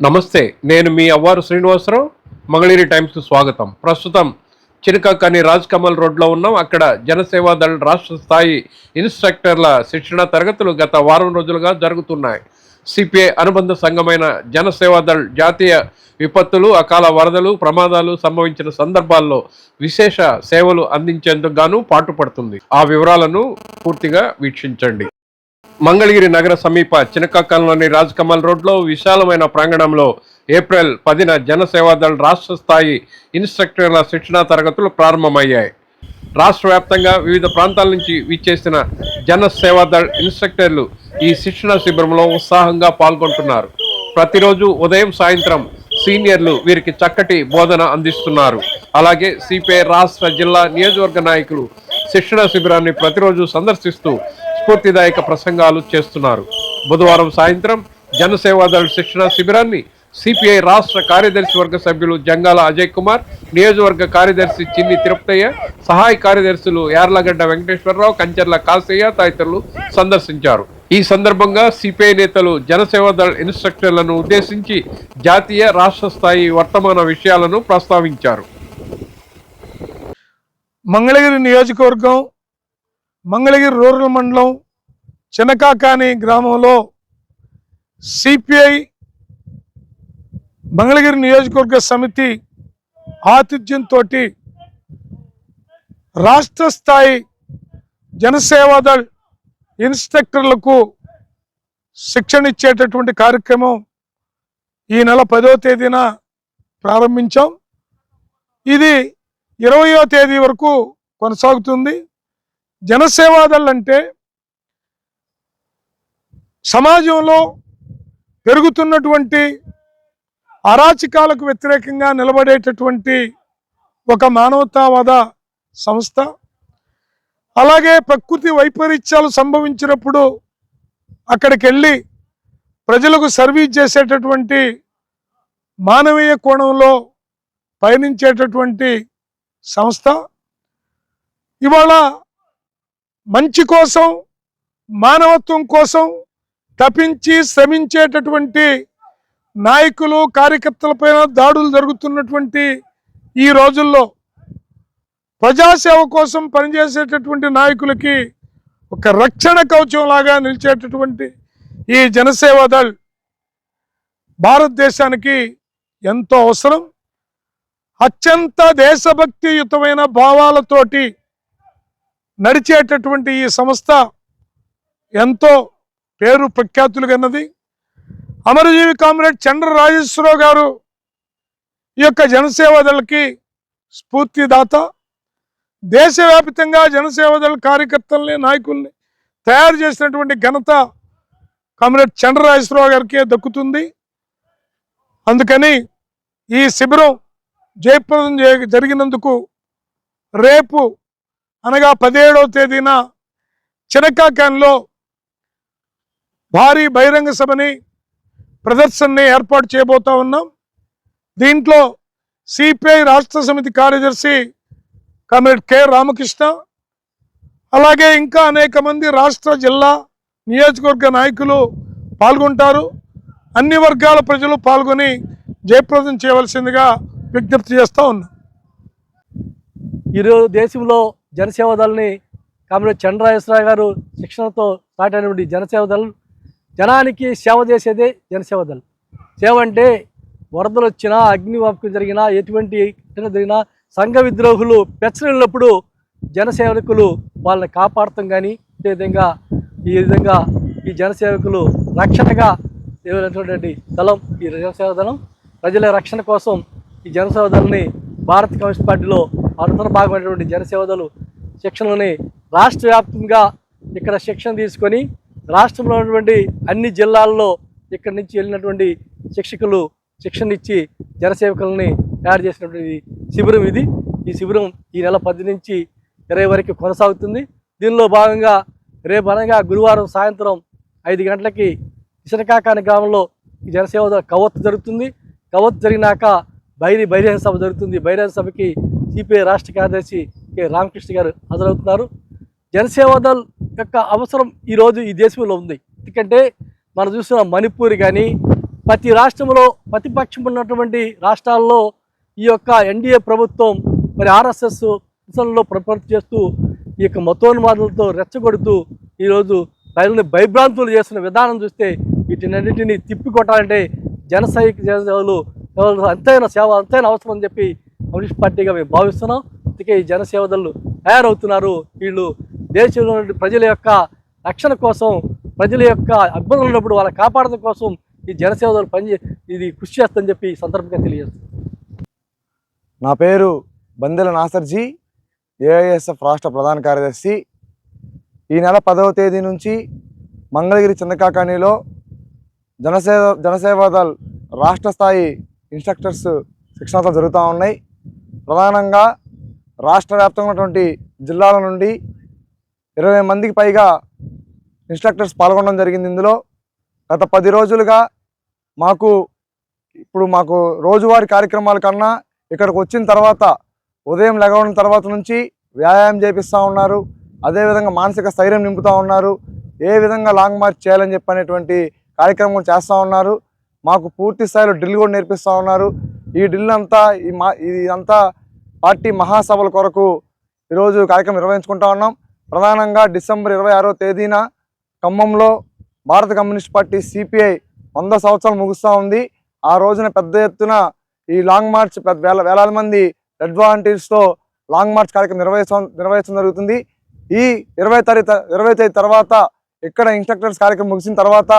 నమస్తే నేను మీ అవ్వారు శ్రీనివాసరావు మంగళగిరి టైమ్స్కు స్వాగతం. ప్రస్తుతం చినకక్కని రాజ్ కమల్ రోడ్లో ఉన్నాం. అక్కడ జనసేవా దళ రాష్ట్ర స్థాయి ఇన్స్ట్రక్టర్ల శిక్షణ తరగతులు గత వారం రోజులుగా జరుగుతున్నాయి. సిపిఐ అనుబంధ సంఘమైన జనసేవా దళ్ జాతీయ విపత్తులు అకాల వరదలు ప్రమాదాలు సంభవించిన సందర్భాల్లో విశేష సేవలు అందించేందుకు గాను పాటుపడుతుంది. ఆ వివరాలను పూర్తిగా వీక్షించండి. మంగళగిరి నగర సమీప చినకక్కల్లోని రాజకమల్ రోడ్లో విశాలమైన ప్రాంగణంలో ఏప్రిల్ పదిన జనసేవాదళ్ రాష్ట్ర స్థాయి ఇన్స్ట్రక్టర్ల శిక్షణా తరగతులు ప్రారంభమయ్యాయి. రాష్ట్ర వ్యాప్తంగా వివిధ ప్రాంతాల నుంచి విచ్చేసిన జన సేవాదళ్ ఇన్స్ట్రక్టర్లు ఈ శిక్షణ శిబిరంలో ఉత్సాహంగా పాల్గొంటున్నారు. ప్రతిరోజు ఉదయం సాయంత్రం సీనియర్లు వీరికి చక్కటి బోధన అందిస్తున్నారు. అలాగే సిపిఐ రాష్ట్ర జిల్లా నియోజకవర్గ నాయకులు శిక్షణ శిబిరాన్ని ప్రతిరోజు సందర్శిస్తూ స్ఫూర్తిదాయక ప్రసంగాలు చేస్తున్నారు. బుధవారం సాయంత్రం జనసేవాదళ శిక్షణ శిబిరాన్ని సిపిఐ రాష్ట్ర కార్యదర్శి వర్గ సభ్యులు జంగాల అజయ్ కుమార్ నియోజకవర్గ కార్యదర్శి చిన్ని తిరుపతయ్య సహాయ కార్యదర్శులు యార్లగడ్డ వెంకటేశ్వరరావు కంచర్ల కాసయ్య తదితరులు సందర్శించారు. ఈ సందర్భంగా సిపిఐ నేతలు జనసేవాదళ ఇన్స్ట్రక్టర్లను ఉద్దేశించి జాతీయ రాష్ట్ర స్థాయి వర్తమాన విషయాలను ప్రస్తావించారు. మంగళగిరి నియోజకవర్గం మంగళగిరి రూరల్ మండలం చినకాకాని గ్రామంలో సిపిఐ మంగళగిరి నియోజకవర్గ సమితి ఆతిథ్యంతో రాష్ట్ర స్థాయి జనసేవాదళ్ ఇన్స్ట్రక్టర్లకు శిక్షణ ఇచ్చేటటువంటి కార్యక్రమం ఈ నెల పదో తేదీన ప్రారంభించాం. ఇది ఇరవయో తేదీ వరకు కొనసాగుతుంది. జనసేవాదళ్ళు అంటే సమాజంలో పెరుగుతున్నటువంటి అరాచకాలకు వ్యతిరేకంగా నిలబడేటటువంటి ఒక మానవతావాద సంస్థ. అలాగే ప్రకృతి వైపరీత్యాలు సంభవించినప్పుడు అక్కడికి వెళ్ళి ప్రజలకు సర్వీస్ చేసేటటువంటి మానవీయ కోణంలో పయనించేటటువంటి సంస్థ. ఇవాళ మంచి కోసం మానవత్వం కోసం తపించి శ్రమించేటటువంటి నాయకులు కార్యకర్తలపైన దాడులు జరుగుతున్నటువంటి ఈ రోజుల్లో ప్రజాసేవ కోసం పనిచేసేటటువంటి నాయకులకి ఒక రక్షణ కవచం లాగా నిలిచేటటువంటి ఈ జనసేవ దళ్ భారతదేశానికి ఎంతో అవసరం. అత్యంత దేశభక్తియుతమైన భావాలతోటి నడిచేటటువంటి ఈ సంస్థ ఎంతో పేరు ప్రఖ్యాతులు కన్నది అమరజీవి కామ్రేడ్ చంద్ర రాజేశ్వరరావు గారు ఈ యొక్క జనసేవదళకి స్ఫూర్తిదాత. దేశవ్యాప్తంగా జనసేవదళ కార్యకర్తల్ని నాయకుల్ని తయారు చేసినటువంటి ఘనత కామ్రేడ్ చంద్ర రాజేశ్వరరావు గారికి దక్కుతుంది. అందుకని ఈ శిబిరం జయప్రదం జరిగినందుకు రేపు అనగా పదిహేడవ తేదీన చినకాకాన్లో భారీ బహిరంగ సభని ప్రదర్శనని ఏర్పాటు చేయబోతా ఉన్నాం. దీంట్లో సిపిఐ రాష్ట్ర సమితి కార్యదర్శి కామ్రేడ్ కె రామకృష్ణ అలాగే ఇంకా అనేక మంది రాష్ట్ర జిల్లా నియోజకవర్గ నాయకులు పాల్గొంటారు. అన్ని వర్గాల ప్రజలు పాల్గొని జయప్రదం చేయవలసిందిగా విజ్ఞప్తి చేస్తూ ఉన్నాం. ఈరోజు దేశంలో జనసేవ దళని కామ్రేడ్ చంద్రరాజేశ్వరరావు గారు శిక్షణతో స్టార్ట్ అయినటువంటి జనసేవ దళం. జనానికి సేవ చేసేదే జనసేవ దళం. సేవ అంటే వరదలు వచ్చినా అగ్నివాపకం జరిగినా ఎటువంటి ఘటన జరిగినా సంఘ విద్రోహులు పెచ్చరిల్లినప్పుడు జనసేవకులు వాళ్ళని కాపాడటం కానీ అదేవిధంగా ఈ విధంగా ఈ జనసేవకులు రక్షణగా ఎవరైనటువంటి దళం ఈ జనసేవ దళం. ప్రజల రక్షణ కోసం ఈ జనసేవ దళని భారత కమ్యూనిస్ట్ పార్టీలో అంతర్భాగమైనటువంటి జనసేవ దళం శిక్షణని రాష్ట్ర వ్యాప్తంగా ఇక్కడ శిక్షణ తీసుకొని రాష్ట్రంలో ఉన్నటువంటి అన్ని జిల్లాల్లో ఇక్కడి నుంచి వెళ్ళినటువంటి శిక్షకులు శిక్షణ ఇచ్చి జనసేవకులని తయారు చేసినటువంటి శిబిరం ఇది. ఈ శిబిరం ఈ నెల పది నుంచి ఇరవై వరకు కొనసాగుతుంది. దీనిలో భాగంగా రేపు అనగా గురువారం సాయంత్రం ఐదు గంటలకి ఇసనకాకాని గ్రామంలో ఈ జనసేవ కవత్ కవత్తు జరుగుతుంది. కవత్ జరిగినాక బైరి బహిరంగ సభ జరుగుతుంది. బహిరంగ సభకి సిపిఐ రాష్ట్ర కార్యదర్శి కె రామకృష్ణ గారు హాజరవుతున్నారు. జనసేవ యొక్క అవసరం ఈరోజు ఈ దేశంలో ఉంది. ఎందుకంటే మనం చూసిన మణిపూర్ కానీ ప్రతి రాష్ట్రంలో ప్రతిపక్షం ఉన్నటువంటి రాష్ట్రాల్లో ఈ యొక్క ఎన్డీఏ ప్రభుత్వం మరి ఆర్ఎస్ఎస్ మిషన్లో ప్రపంచ చేస్తూ ఈ యొక్క మతోన్మాదులతో రెచ్చగొడుతూ ఈరోజు ప్రజల్ని భయభ్రాంతులు చేస్తున్న విధానం చూస్తే వీటినన్నింటినీ తిప్పికొట్టాలంటే జన సైనిక సేవలు సేవలు అంతైన సేవ అంతైన అవసరం అని చెప్పి కమ్యూనిస్ట్ పార్టీగా మేము భావిస్తున్నాం. అందుకే ఈ జనసేవదలు తయారవుతున్నారు. వీళ్ళు దేశంలో ప్రజల యొక్క రక్షణ కోసం ప్రజల యొక్క ఇబ్బందులు ఉన్నప్పుడు వాళ్ళ కాపాడడం కోసం ఈ జనసేవదలు పని ఇది కృషి చేస్తుందని చెప్పి సందర్భంగా తెలియజేస్తుంది నా పేరు బందెల నాసర్జీ ఏఐఎస్ఎఫ్ రాష్ట్ర ప్రధాన కార్యదర్శి. ఈ నెల పదవ తేదీ నుంచి మంగళగిరి చంద్రకాకాణిలో జనసేవ జనసేవాదల్ రాష్ట్ర స్థాయి ఇన్స్ట్రక్టర్స్ శిక్షణతో జరుగుతూ ఉన్నాయి. ప్రధానంగా రాష్ట్ర వ్యాప్తంగా ఉన్నటువంటి జిల్లాల నుండి ఇరవై మందికి పైగా ఇన్స్ట్రక్టర్స్ పాల్గొనడం జరిగింది ఇందులో. గత పది రోజులుగా మాకు ఇప్పుడు మాకు రోజువారీ కార్యక్రమాల కన్నా ఇక్కడికి వచ్చిన తర్వాత ఉదయం లెగవడం తర్వాత నుంచి వ్యాయామం చేపిస్తూ ఉన్నారు. అదేవిధంగా మానసిక స్థైర్యం నింపుతూ ఉన్నారు. ఏ విధంగా లాంగ్ మార్చ్ చేయాలని చెప్పి అనేటువంటి కార్యక్రమం చేస్తూ ఉన్నారు. మాకు పూర్తి స్థాయిలో డ్రిల్ కూడా నేర్పిస్తూ ఉన్నారు. ఈ డ్రిల్ అంతా ఈ మా ఇదంతా పార్టీ మహాసభల కొరకు ఈరోజు కార్యక్రమం నిర్వహించుకుంటా ఉన్నాం. ప్రధానంగా డిసెంబర్ ఇరవై ఆరో తేదీన ఖమ్మంలో భారత కమ్యూనిస్ట్ పార్టీ సిపిఐ వంద సంవత్సరాలు ముగుస్తూ ఉంది. ఆ రోజున పెద్ద ఎత్తున ఈ లాంగ్ మార్చ్ పెద్ద వేల వేలాది మంది రెడ్ వాలంటీర్స్తో లాంగ్ మార్చ్ కార్యక్రమం నిర్వహించడం నిర్వహించడం జరుగుతుంది. ఈ ఇరవై తారీఖు ఇరవై తేదీ తర్వాత ఇక్కడ ఇన్స్ట్రక్టర్స్ కార్యక్రమం ముగిసిన తర్వాత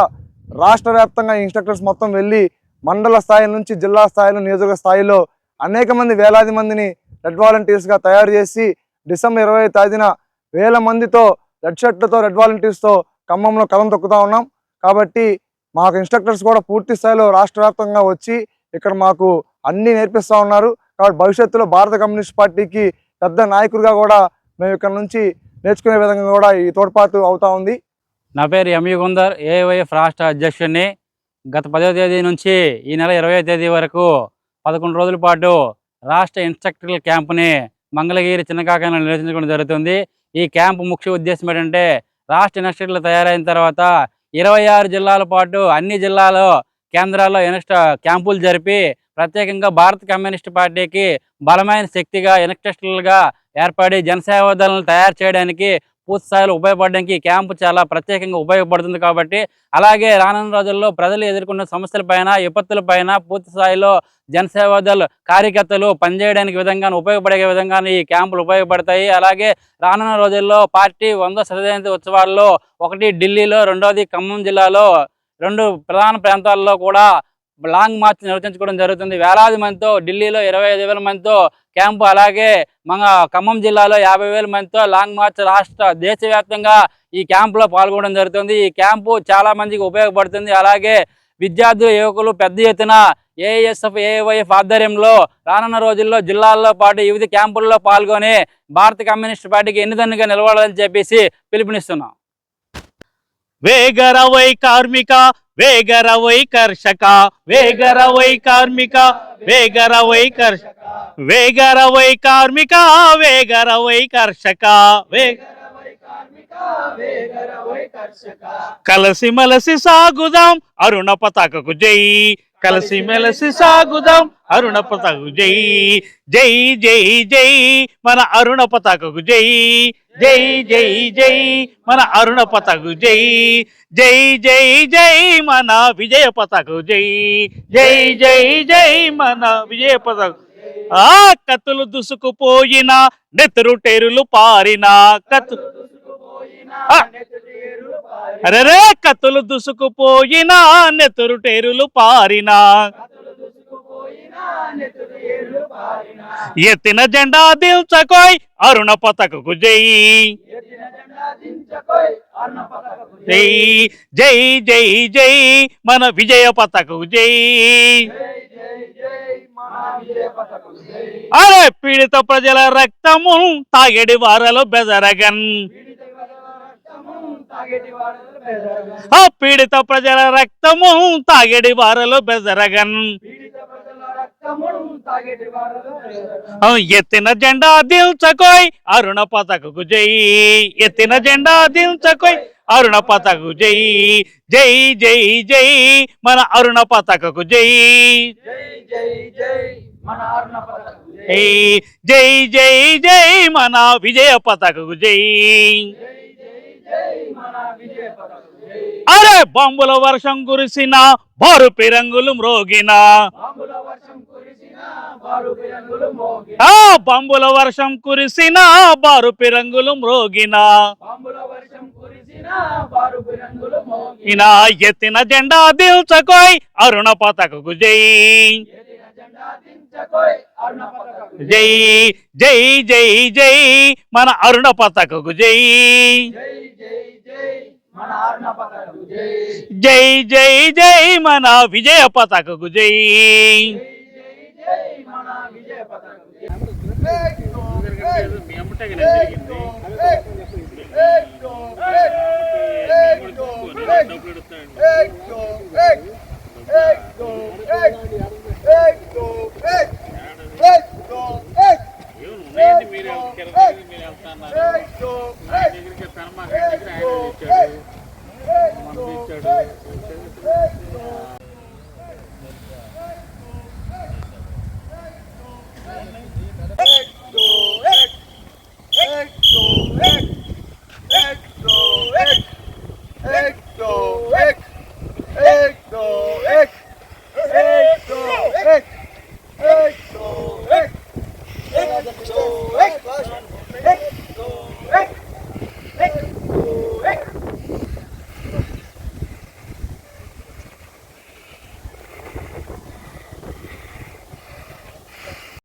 రాష్ట్ర వ్యాప్తంగా ఇన్స్ట్రక్టర్స్ మొత్తం వెళ్ళి మండల స్థాయి నుంచి జిల్లా స్థాయిలో నియోజకవర్గ స్థాయిలో అనేక మంది వేలాది మందిని రెడ్ వాలంటీర్స్గా తయారు చేసి డిసెంబర్ ఇరవై తేదీన వేల మందితో రెడ్ షర్ట్లతో రెడ్ వాలంటీర్స్తో ఖమ్మంలో కలం తొక్కుతూ ఉన్నాం. కాబట్టి మాకు ఇన్స్ట్రక్టర్స్ కూడా పూర్తి స్థాయిలో రాష్ట్ర వ్యాప్తంగా వచ్చి ఇక్కడ మాకు అన్నీ నేర్పిస్తూ ఉన్నారు. కాబట్టి భవిష్యత్తులో భారత కమ్యూనిస్ట్ పార్టీకి పెద్ద నాయకుడిగా కూడా మేము ఇక్కడ నుంచి నేర్చుకునే విధంగా కూడా ఈ తోడ్పాటు అవుతా ఉంది. నా పేరు ఎంయు గుందర్ ఏవైఎఫ్ రాష్ట్ర అధ్యక్షుడిని. గత పదవ తేదీ నుంచి ఈ నెల ఇరవై తేదీ వరకు పదకొండు రోజుల పాటు రాష్ట్ర ఇన్స్ట్రక్టర్ల క్యాంపుని మంగళగిరి చిన్నకాకాయలో నిర్వహించుకోవడం జరుగుతుంది. ఈ క్యాంపు ముఖ్య ఉద్దేశం ఏంటంటే రాష్ట్ర ఇన్స్ట్రక్టర్లు తయారైన తర్వాత ఇరవై ఆరు జిల్లాల పాటు అన్ని జిల్లాలో కేంద్రాల్లో ఇన్స్ట క్యాంపులు జరిపి ప్రత్యేకంగా భారత కమ్యూనిస్ట్ పార్టీకి బలమైన శక్తిగా ఇన్స్ట్రక్టర్లుగా ఏర్పడి జనసేవ దళాలను తయారు చేయడానికి పూర్తి స్థాయిలో ఉపయోగపడడానికి ఈ క్యాంపు చాలా ప్రత్యేకంగా ఉపయోగపడుతుంది కాబట్టి అలాగే రానున్న రోజుల్లో ప్రజలు ఎదుర్కొన్న సమస్యలపైన విపత్తులపైన పూర్తి స్థాయిలో జనసేవ కార్యకర్తలు పనిచేయడానికి విధంగా ఉపయోగపడే విధంగా ఈ క్యాంపులు ఉపయోగపడతాయి. అలాగే రానున్న రోజుల్లో పార్టీ వంద శతజయంతి ఉత్సవాల్లో ఒకటి ఢిల్లీలో రెండోది ఖమ్మం జిల్లాలో రెండు ప్రధాన ప్రాంతాల్లో కూడా లాంగ్ మార్చ్ నిర్వహించుకోవడం జరుగుతుంది. వేలాది మందితో ఢిల్లీలో ఇరవై ఐదు వేల మందితో క్యాంపు అలాగే మన ఖమ్మం జిల్లాలో యాభై వేల మందితో లాంగ్ మార్చ్ రాష్ట్ర దేశవ్యాప్తంగా ఈ క్యాంపులో పాల్గొనడం జరుగుతుంది. ఈ క్యాంపు చాలా మందికి ఉపయోగపడుతుంది. అలాగే విద్యార్థులు యువకులు పెద్ద ఎత్తున ఏఎస్ఎఫ్ ఏవైఎఫ్ ఆధ్వర్యంలో రానున్న రోజుల్లో జిల్లాల్లో పాటు వివిధ క్యాంపుల్లో పాల్గొని భారత కమ్యూనిస్ట్ పార్టీకి ఎన్నిదన్నుగా నిలబడాలని చెప్పేసి పిలుపునిస్తున్నాం. వేగరవై కార్మిక వేగరవై కర్షక వేగరవై కార్మిక వేగరవై కర్షక వేగరవై కార్మిక వేగరవై కర్షక వేగ కలసి మలసి సాగుదాం అరుణ పతాకకు జై. కలసి మెలసి సాగుదాం అరుణ పతాకకు జై. జై జై జై మన అరుణ పతాకకు జై. జై జై జై మన అరుణ పతాకు జై. జై జై జై మన విజయ పతాకు జై. జై జై జై మన విజయ పతాకు ఆ కత్తులు దుసుకుపోయిన నెత్తురు టేరులు పారిన కత్తు ఆ! కత్తులు దుసుకుపోయినా నెతురు టేరులు పారినా. ఎత్తిన జెండా దిల్చకోయ్ అరుణ పతకకు జై. జై జై జై జై మన విజయ పతకకు జై. అరే పీడిత ప్రజల రక్తము తాగేడి వారలో బెదరగన్. పీడిత ప్రజల రక్తము తాగేడి వారలో బెదరగన్ ఎత్తిన జెండా దిల్చకోయ్ అరుణ పతకకు జై. ఎత్తిన జెండా దిల్చకోయ్ అరుణ పతాకు జై. జై జై జై మన అరుణ పతాకకు జై. జై జై జై జై. మన విజయ పతాకకు జై అరే బాంబుల వర్షం కురిసిన బారు పిరంగులు మ్రోగిన బాంబుల వర్షం కురిసిన బారు పిరంగులు మ్రోగిన ఈయన ఎత్తిన జెండా దిల్చకోయ్ అరుణ పతాకకు జై. జై జై జై జై మన అరుణ పతాకకు జై జై జై జై మన విజయ పతాకకు జై డబ్బులు మీరు మీరు వెళ్తాను